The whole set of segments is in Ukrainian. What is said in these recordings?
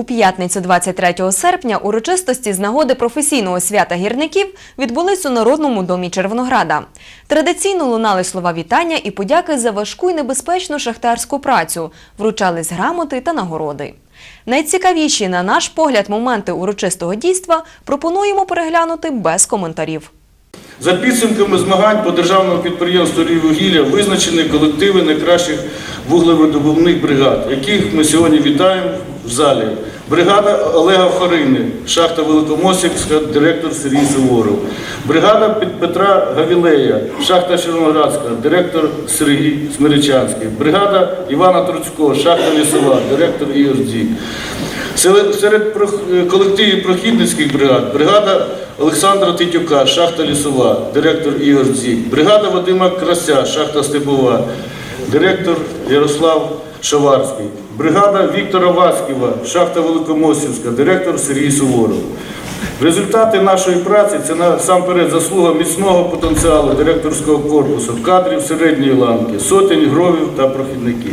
У п'ятницю 23 серпня урочистості з нагоди професійного свята гірників відбулись у Народному домі Червонограда. Традиційно лунали слова вітання і подяки за важку і небезпечну шахтарську працю, вручались грамоти та нагороди. Найцікавіші, на наш погляд, моменти урочистого дійства пропонуємо переглянути без коментарів. За підсумками змагань по державному підприємству «Ріввугілля» визначені колективи найкращих вуглевидобувних бригад, яких ми сьогодні вітаємо в залі. Бригада Олега Фарини, шахта Великомосівська, директор Сергій Суворов. Бригада Петра Гавілея, шахта Червоноградська, директор Сергій Смиричанський. Бригада Івана Труцького, шахта Лісова, директор Дзік. Серед, колективів прохідницьких бригад бригада Олександра Титюка, шахта Лісова, директор Дзік, бригада Вадима Крася, шахта Степова, директор Ярослав Шаварський, бригада Віктора Васьківа, шахта Великомосівська, директор Сергій Суворов. Результати нашої праці це насамперед заслуга міцного потенціалу директорського корпусу, кадрів середньої ланки, сотень гровів та прохідників.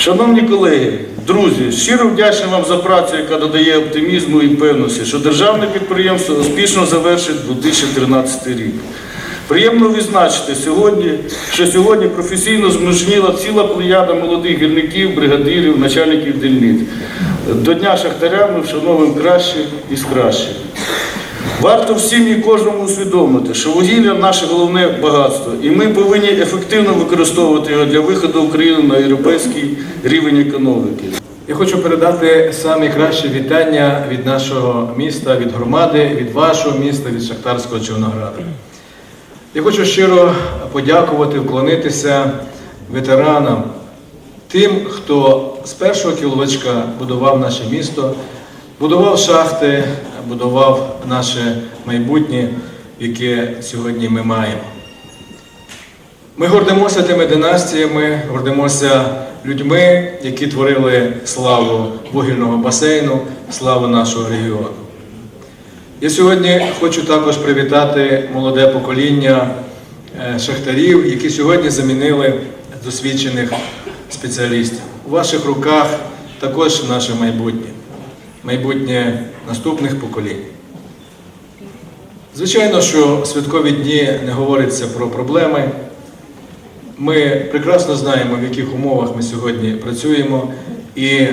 Шановні колеги, друзі, щиро вдячний вам за працю, яка додає оптимізму і певності, що державне підприємство успішно завершить 2013 рік. Приємно відзначити сьогодні, що сьогодні професійно змужніла ціла плеяда молодих гірників, бригадирів, начальників дільниць. До Дня Шахтаря ми вшановуємо краще із кращих. Варто всім і кожному усвідомити, що вугілля наше головне багатство, і ми повинні ефективно використовувати його для виходу України на європейський рівень економіки. Я хочу передати самі кращі вітання від нашого міста, від громади, від вашого міста, від Шахтарського Чорнограда. Я хочу щиро подякувати, вклонитися ветеранам, тим, хто з першого кілочка будував наше місто, будував шахти, будував наше майбутнє, яке сьогодні ми маємо. Ми гордимося тими династіями, гордимося людьми, які творили славу вугільного басейну, славу нашого регіону. Я сьогодні хочу також привітати молоде покоління е, шахтарів, які сьогодні замінили досвідчених спеціалістів. У ваших руках також наше майбутнє, майбутнє наступних поколінь. Звичайно, що в святкові дні не говориться про проблеми. Ми прекрасно знаємо, в яких умовах ми сьогодні працюємо, і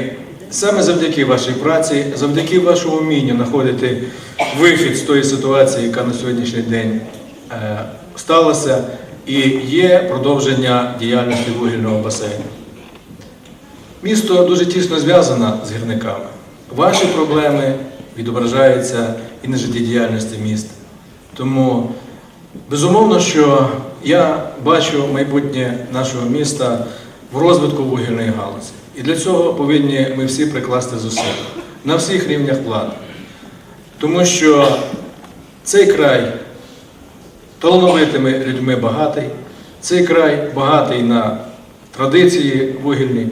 саме завдяки вашій праці, завдяки вашому вмінню знаходити вихід з тої ситуації, яка на сьогоднішній день е, сталася, і є продовження діяльності вугільного басейну. Місто дуже тісно зв'язане з гірниками. Ваші проблеми відображаються і на життєдіяльності міста. Тому Безумовно, що я бачу майбутнє нашого міста в розвитку вугільної галузі. І для цього повинні ми всі прикласти зусилля на всіх рівнях влади. Тому що цей край талановитими людьми багатий, цей край багатий на традиції вугільні,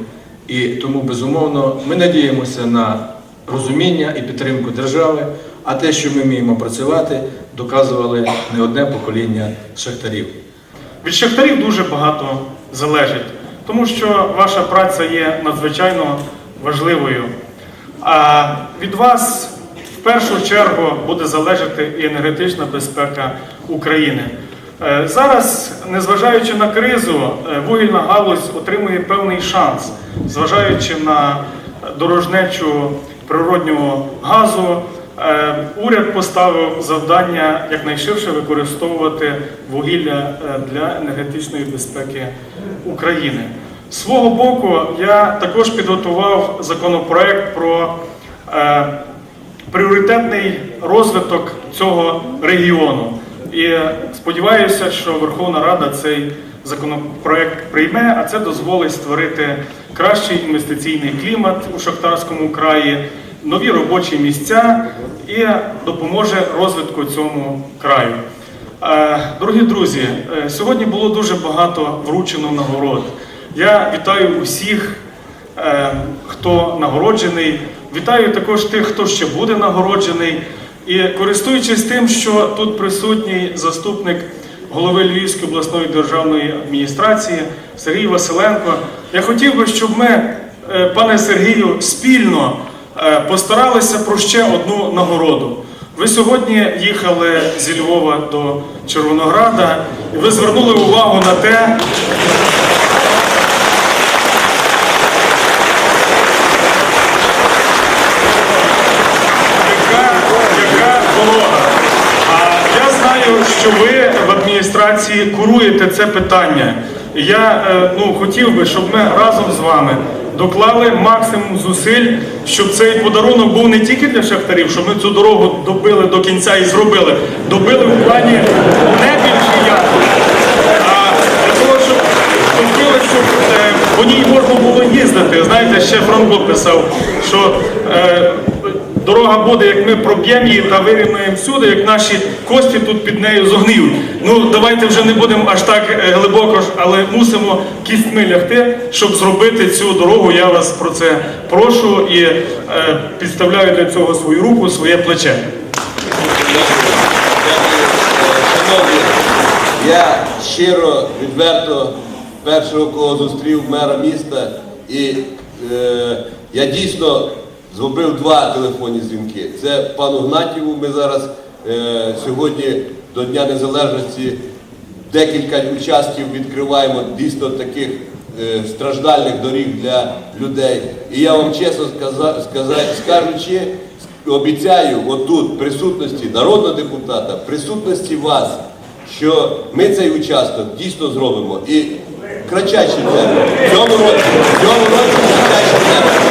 і тому, безумовно, ми надіємося на розуміння і підтримку держави, а те, що ми вміємо працювати, доказували не одне покоління шахтарів. Від шахтарів дуже багато залежить, тому що ваша праця є надзвичайно важливою. А від вас в першу чергу буде залежати і енергетична безпека України. Е, Зараз, незважаючи на кризу, е, вугільна галузь отримує певний шанс, зважаючи на дорожнечу природнього газу. Е, Уряд поставив завдання якнайширше використовувати вугілля е, для енергетичної безпеки України. З свого боку, я також підготував законопроект про е, пріоритетний розвиток цього регіону. І сподіваюся, що Верховна Рада цей законопроект прийме, а це дозволить створити кращий інвестиційний клімат у Шахтарському краї, нові робочі місця і допоможе розвитку цьому краю. Е, Дорогі друзі, е, сьогодні було дуже багато вручено нагород. Я вітаю усіх, е, хто нагороджений. Вітаю також тих, хто ще буде нагороджений. І користуючись тим, що тут присутній заступник голови Львівської обласної державної адміністрації Сергій Василенко, я хотів би, щоб ми, пане Сергію, спільно постаралися про ще одну нагороду. Ви сьогодні їхали зі Львова до Червонограда, і ви звернули увагу на те, яка, дорога. Я знаю, що ви в адміністрації куруєте це питання. І Я е, ну, хотів би, щоб ми разом з вами доклали максимум зусиль, щоб цей подарунок був не тільки для шахтарів, щоб ми цю дорогу добили до кінця і зробили. Добили в плані не більше якості, а для того, щоб добили, щоб е, по ній можна було їздити. Знаєте, ще Франко писав, що е, дорога буде, як ми проб'ємо її та вирівняємо всюди, як наші кості тут під нею зогниють. Ну давайте вже не будемо аж так е, глибоко, але мусимо кістьми лягти, щоб зробити цю дорогу. Я вас про це прошу і е, підставляю для цього свою руку, своє плече. Шановні, я щиро, відверто першого кого зустрів мера міста, і е, я дійсно зробив два телефонні дзвінки. Це пану Гнатіву. Ми зараз е, сьогодні до Дня Незалежності декілька участків відкриваємо дійсно таких е, страждальних доріг для людей. І я вам чесно сказа, сказа, скажучи, обіцяю отут присутності народного депутата, присутності вас, що ми цей участок дійсно зробимо. І кратчайший термін. В цьому році, в цьому році кратчайший термін.